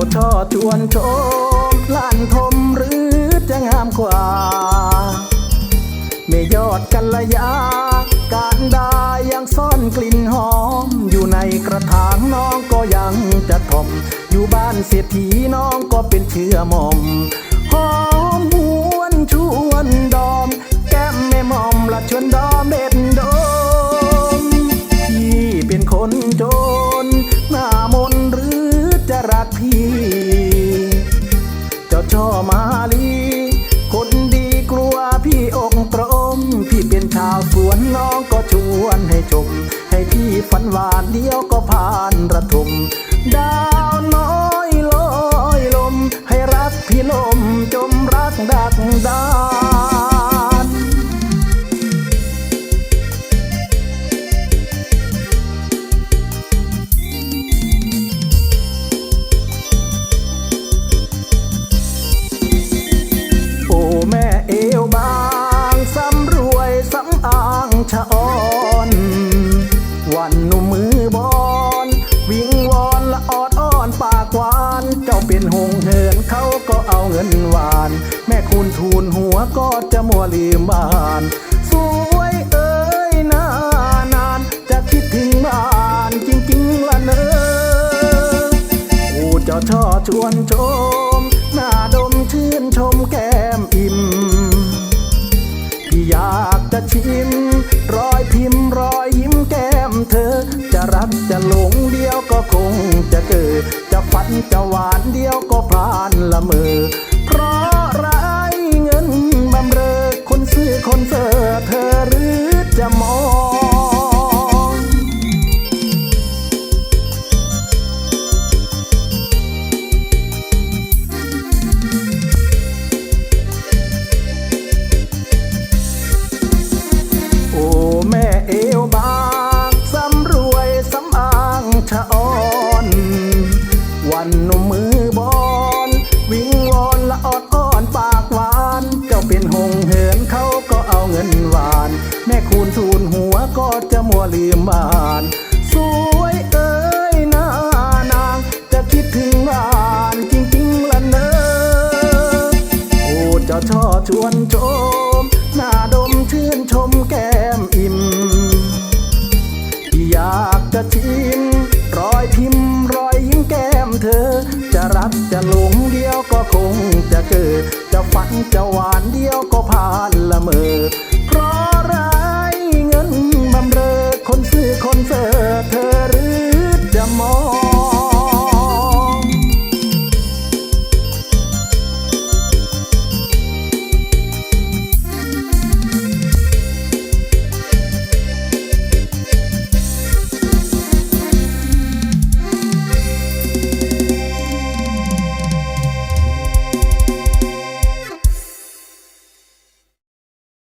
มล้านทมหรือจะงามกว่า ไม่ยอดกัลยา การดายังซ่อนกลิ่นหอม อยู่ในกระถางน้องก็ยังจะทมอยู่บ้านเศรษฐีน้องก็เป็นเชื้อหมอม หอมหวนชว ช่อมาลี คนดีกลัวพี่อกตรม พี่เป็นชาวสวนน้องก็ชวนให้ชม ให้พี่ฝันหวานเดียวก็ผ่านระทมดาวน้อยลอยลม ให้รักพี่ลมจมรักดักดา นหวาน แม่คุณทูลหัวก็จะมัวลืมบ้าน สวยเอ้ยนานาน จะคิดถึงบ้านจริงๆละเนออ้เจ้าช่อชวนชม หน้าดมชื่นชมแก้มอิ่มพี่อยากจะชิม รอยพิมพ์รอยยิ้มแก้มเธอ จะรักจะหลงเดียวก็คงจะเกิดจะฝันจะหวาน นนมมือบอลวิงวอนละออดอ้อนปากหวาน เจ้าเป็นหงเหินเขาก็เอาเงินหวาน แม่คูณสูนหัวก็จะมัวลืมบ้านสวยเอ้ยนานาง จะคิดถึงบ้านจริงๆละเนอโอ้เจะช่อชวนโจมหน้าดมชื่นชมแก้มอิ่มอยากจะชิมรอยพิมพ์ เธอ จะรักจะหลงเดียวก็คงจะเกิด จะฝันจะหวานเดียวก็